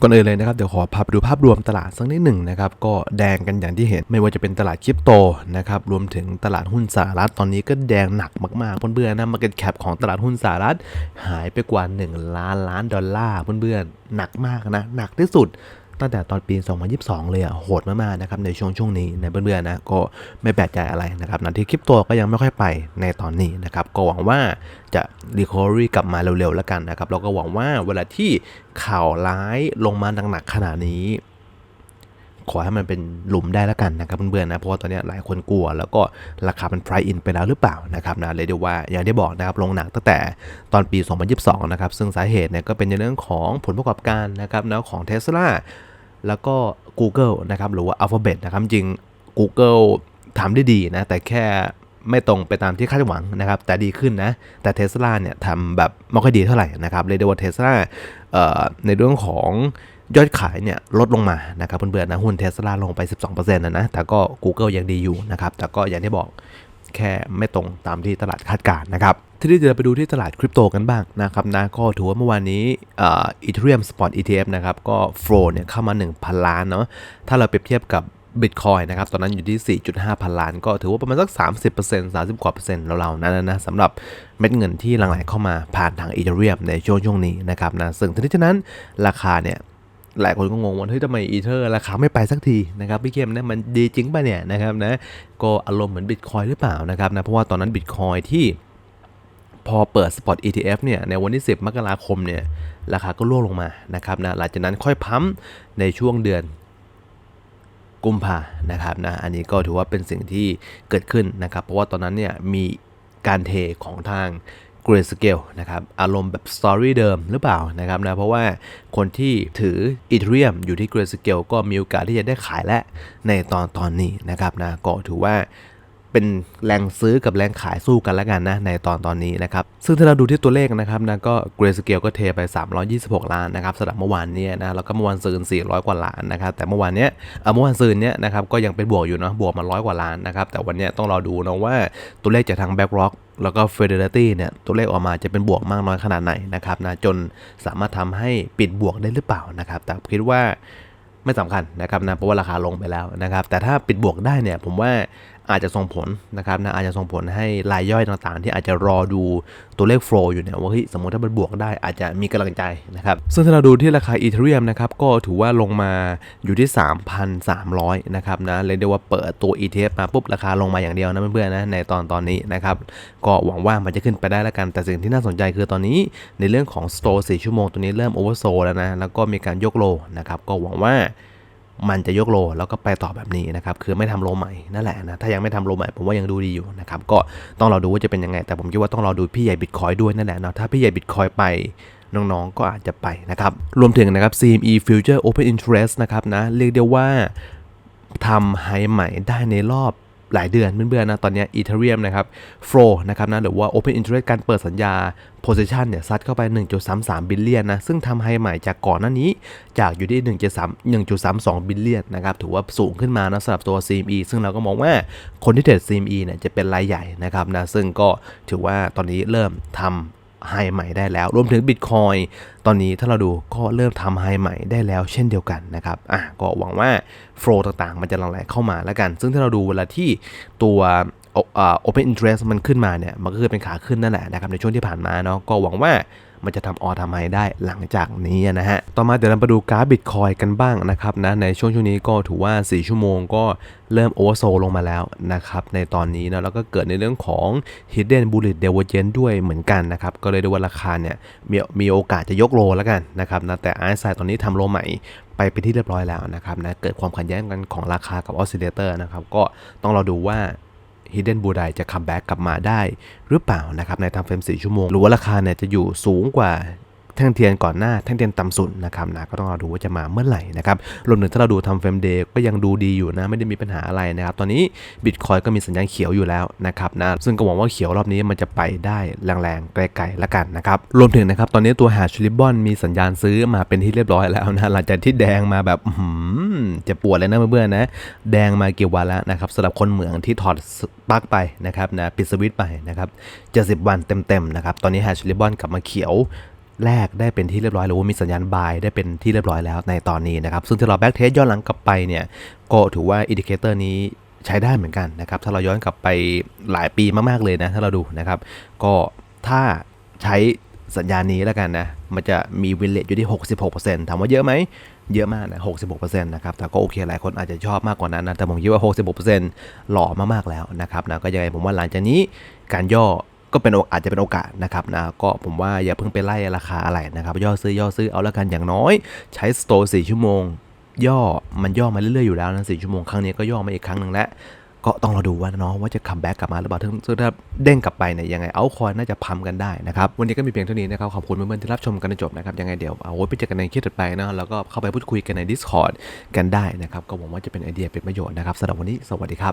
ก่อนอื่นเลยนะครับเดี๋ยวขอพาไปดูภาพรวมตลาดสักนิดหนึ่งนะครับก็แดงกันอย่างที่เห็นไม่ว่าจะเป็นตลาดคริปโตนะครับรวมถึงตลาดหุ้นสหรัฐตอนนี้ก็แดงหนักมากๆเพื่อนๆนะมาเก็ตแคปของตลาดหุ้นสหรัฐหายไปกว่า 1 ล้านล้านดอลลาร์เพื่อนๆหนักมากนะหนักที่สุด ตั้งแต่ตอนปี 2022 เลยอะโหดมากๆนะครับในช่วงช่วงนี้นะเพื่อนๆนะก็ไม่แปลกใจอะไรนะครับนะที่คริปโตก็ยังไม่ค่อยไปในตอนนี้นะครับก็หวังว่าจะรีคอรี่กลับมาเร็วๆแล้วกันนะครับเราก็หวังว่าเวลาที่ข่าวร้ายลงมาหนักๆขนาดนี้ ขอให้มันเป็นหลุมได้แล้วกันนะครับเพื่อนๆนะเพราะว่าตอนนี้หลายคนกลัว แล้วก็ราคามัน price in ไปแล้วหรือเปล่านะครับนะเลยเดียวว่าอย่างที่บอกนะครับลงหนักตั้งแต่ตอนปี 2022 นะครับซึ่งสาเหตุเนี่ยก็เป็นในเรื่องของผลประกอบการนะครับแล้วของ Tesla แล้วก็ Google นะครับหรือว่า Alphabet นะครับจริง Google ทำได้ดีนะแต่แค่ไม่ตรงไปตามที่คาดหวังนะครับ แต่ดีขึ้นนะ แต่ Tesla เนี่ยทำแบบไม่ค่อยดีเท่าไหร่นะครับ เลยเดียวว่า Tesla เอ่อในเรื่องของ ยอดขายเนี่ยลดลงมานะครับเพื่อนๆนะหุ้นเทสลาลงไป 12%นะนะ แต่ก็ Google ยังดีอยู่นะครับ แต่ก็อย่างที่บอกแค่ไม่ตรงตามที่ตลาดคาดการณ์นะครับ ทีนี้เดี๋ยวเราไปดูที่ตลาดคริปโตกันบ้างนะครับนะก็ถือว่าเมื่อวานนี้อีเทเรียมสปอร์ต ETF นะครับ ก็โฟลเนี่ยเข้ามา 1,000 ล้านเนาะถ้าเราเปรียบเทียบกับ Bitcoin นะครับ ตอนนั้นอยู่ที่ 4.5 พันล้าน ก็ถือว่าประมาณสัก 30% 30 กว่าเปอร์เซ็นต์เราๆนั้นนะสำหรับเม็ดเงินที่หลั่งไหลเข้ามาผ่านทางอีเทเรียมในช่วงช่วงนี้นะครับนะซึ่งทีนี้ฉะนั้นราคาเนี่ย หลายคนก็งงว่าเฮ้ยทำไมอีเทอร์ราคาไม่ไปสักทีนะครับพี่เกมนะมันดีจริงป่ะเนี่ยนะครับนะก็อารมณ์เหมือนบิตคอยหรือเปล่านะครับนะเพราะว่าตอนนั้นบิตคอยที่พอเปิด Spot ETF เนี่ยในวันที่ 10 มกราคมเนี่ยราคาก็ร่วงลงมานะครับนะหลังจากนั้นค่อยพัมในช่วงเดือนกุมภานะครับนะอันนี้ก็ถือว่าเป็นสิ่งที่เกิดขึ้นนะครับ เพราะว่าตอนนั้นเนี่ยมีการเทของทาง g r a y Scale นะครับอารมณ์แบบสตอรี่เดิมหรือเปล่านะครับนะเพราะว่าคนที่ถือ Ethereum อยู่ที่ g r a y Scale ก็มีโอกาสที่จะได้ขายและในตอนตอนนี้นะครับนะก็ถือว่าเป็นแรงซื้อกับแรงขายสู้กันแล้วกันนะในตอนตอนนี้นะครับ ซึ่งถ้าเราดูที่ตัวเลขนะครับนะก็ g r a y Scale ก็เทไป 326 ล้านนะครับสำหรับเมื่อวานเนี้นะแล้วก็เมื่อวานซืน400 กว่าล้านนะครับ แต่เมื่อวานเนี้ยเมื่อวานซืนเนี้ยนะครับก็ยังเป็นบวกอยู่เนาะบวกมาร้อยกว่าล้านนะครับแต่วันเนี้ยต้องรอดูนะว่าตัวเลขจากทาง BlackRock แล้วก็ Fidelity เนี่ยตัวเลขออกมาจะเป็นบวกมากน้อยขนาดไหนนะครับนะจนสามารถทำให้ปิดบวกได้หรือเปล่านะครับแต่คิดว่าไม่สำคัญนะครับนะเพราะว่าราคาลงไปแล้วนะครับแต่ถ้าปิดบวกได้เนี่ยผมว่า อาจจะส่งผลนะครับนะอาจจะส่งผลให้รายย่อยต่างๆ ที่อาจจะรอดูตัวเลขโฟลอยู่เนี่ยว่าเฮ้ยสมมติถ้ามันบวกได้อาจจะมีกำลังใจนะครับซึ่งถ้าเราดูที่ราคาอีเทเรียมนะครับก็ถือว่าลงมาอยู่ที่ 3,300 นะครับนะเลยกได้ว่าเปิดตัว ETF มาปุ๊บราคาลงมาอย่างเดียวนะเพื่อนๆนะในตอนตอนนี้นะครับก็หวังว่ามันจะขึ้นไปได้แล้วกันแต่สิ่งที่น่าสนใจคือตอนนี้ในเรื่องของ store 4ชั่วโมงตัวนี้เริ่มโอเวอร์โซแล้วนะแล้วก็มีการยกโลนะครับก็หวังว่า มันจะยกโลแล้วก็ไปต่อแบบนี้นะครับคือไม่ทำโลใหม่นั่นแหละนะถ้ายังไม่ทำโลใหม่ผมว่ายังดูดีอยู่นะครับก็ต้องรอดูว่าจะเป็นยังไง แต่ผมคิดว่าต้องรอดูพี่ใหญ่บิตคอยด้วยนั่นแหละเนาะถ้าพี่ใหญ่บิตคอยไปน้องๆ ก็อาจจะไปนะครับ รวมถึงนะครับ CME Future Open Interest นะครับนะ เรียกได้ว่าทำไฮใหม่ได้ในรอบ หลายเดือนเบื่อๆนะตอนนี้อีเทเรียมนะครับโฟล์นะครับนะหรือว่า Open Interest การเปิดสัญญา Position เนี่ยซัดเข้าไป 1.33 บิลเลียนนะซึ่งทำไฮใหม่จากก่อนหน้านี้จากอยู่ที่ 1.3 1.32 บิลเลียนนะครับถือว่าสูงขึ้นมานะสำหรับตัว CME ซึ่งเราก็มองว่าคนที่เทรด CME เนี่ยจะเป็นรายใหญ่นะครับนะซึ่งก็ถือว่าตอนนี้เริ่มทำ ไฮใหม่ได้แล้ว รวมถึง Bitcoin ตอนนี้ถ้าเราดูก็เริ่มทำไฮใหม่ได้แล้วเช่นเดียวกันนะครับอะก็หวังว่าโฟลต่างๆ มันจะหลั่งไหลเข้ามาแล้วกัน ซึ่งถ้าเราดูเวลาที่ตัวโอเปนอินเทรสมันขึ้นมาเนี่ย มันก็คือเป็นขาขึ้นนั่นแหละนะครับในช่วงที่ผ่านมาเนาะก็หวังว่า มันจะทำออทำไฮได้หลังจากนี้นะฮะ ต่อมาเดี๋ยวเรามาดูกราฟบิตคอยกันบ้างนะครับนะในช่วงช่วงนี้ก็ถือว่า 4 ชั่วโมงก็เริ่มโอเวอร์โซลงมาแล้วนะครับในตอนนี้นะแล้วก็เกิดในเรื่องของ hidden bullet divergence ด้วยเหมือนกันนะครับ ก็เลยดูว่าราคาเนี่ยมีมีโอกาสจะยกโลแล้วกันนะครับนะแต่ไอซ์ไซตอนนี้ทำโลใหม่ไปเป็นที่เรียบร้อยแล้วนะครับนะเกิดความขัดแย้งกันของราคากับออสซิเลเตอร์นะครับก็ต้องเราดูว่า ฮิดเด้นบูไดจะคัมแบ็กกลับมาได้หรือเปล่านะครับในทางเฟรม4ชั่วโมง หรือว่าราคาเนี่ยจะอยู่สูงกว่า แท่งเทียนก่อนหน้าแท่งเทียนต่ำสุดนะครับนะก็ต้องรอดูว่าจะมาเมื่อไหร่นะครับรวมถึงถ้าเราดูทำเฟรมเดย์ก็ยังดูดีอยู่นะไม่ได้มีปัญหาอะไรนะครับตอนนี้บิตคอยก็มีสัญญาณเขียวอยู่แล้วนะครับนะซึ่งก็หวังว่าเขียวรอบนี้มันจะไปได้แรงๆไกลๆล้วกันนะครับรวมถึงนะครับตอนนี้ตัวหาชลิบอนมีสัญญาณซื้อมาเป็นที่เรียบร้อยแล้วนะหลังจากที่แดงมาแบบจะปวดเลยนะเพื่อนๆนะแดงมากี่วันแล้วนะครับสำหรับคนเหมืองที่ถอดปลั๊กไปนะครับนะปิดสวิตช์ไปนะครับ70 วันเต็มๆนะครับตอนนี้แฮชลิบอนกลับมาเขียว แรกได้เป็นที่เรียบร้อยหรือว่ามีสัญญาณ buy ได้เป็นที่เรียบร้อยแล้วในตอนนี้นะครับ ซึ่งถ้าเรา back test ย้อนหลังกลับไปเนี่ยก็ถือว่าอินดิเคเตอร์นี้ใช้ได้เหมือนกันนะครับ ถ้าเราย้อนกลับไปหลายปีมากๆเลยนะ ถ้าเราดูนะครับ ก็ถ้าใช้สัญญาณนี้แล้วกันนะ มันจะมีวินเลทอยู่ที่ 66%ถามว่าเยอะไหม เยอะมากนะ 66%นะครับ แต่ก็โอเค หลายคนอาจจะชอบมากกว่านั้นนะ แต่ผมคิดว่า 66%หล่อมากๆแล้วนะครับนะ ก็ยังไงผมว่าหลังจากนี้การย่อ ก็เป็นโออาจจะเป็นโอกาสนะครับนะก็ผมว่าอย่าเพิ่งไปไล่ราคาอะไรนะครับ ย่อซื้อย่อซื้อเอาแล้วกันอย่างน้อย ใช้สโตร์4ชั่วโมง ย่อมันย่อมาเรื่อยๆอยู่แล้วนะสี่ชั่วโมงครั้งนี้ก็ย่อมาอีกครั้งหนึ่งแล้วก็ต้องราดูว่าน้องว่าจะคัมแบ็กกลับมาหรือเปล่าซึ่งถ้าเด้งกลับไปเนี่ยยังไงเอาคอยน่าจะพัมกันได้นะครับ วันนี้ก็มีเพียงเท่านี้นะครับ ขอบคุณเพื่อนๆที่รับชมกันจนจบนะครับ ยังไงเดี๋ยวเอาไว้ไปเจอกันในคลิปถัดไปนะแล้วก็เข้าไปพูดคุยกันใน Discord กันได้นะครับ ก็หวังว่าจะเป็นไอเดียเป็นประโยชน์นะครับสำหรับวันนี้สวัสดีครับ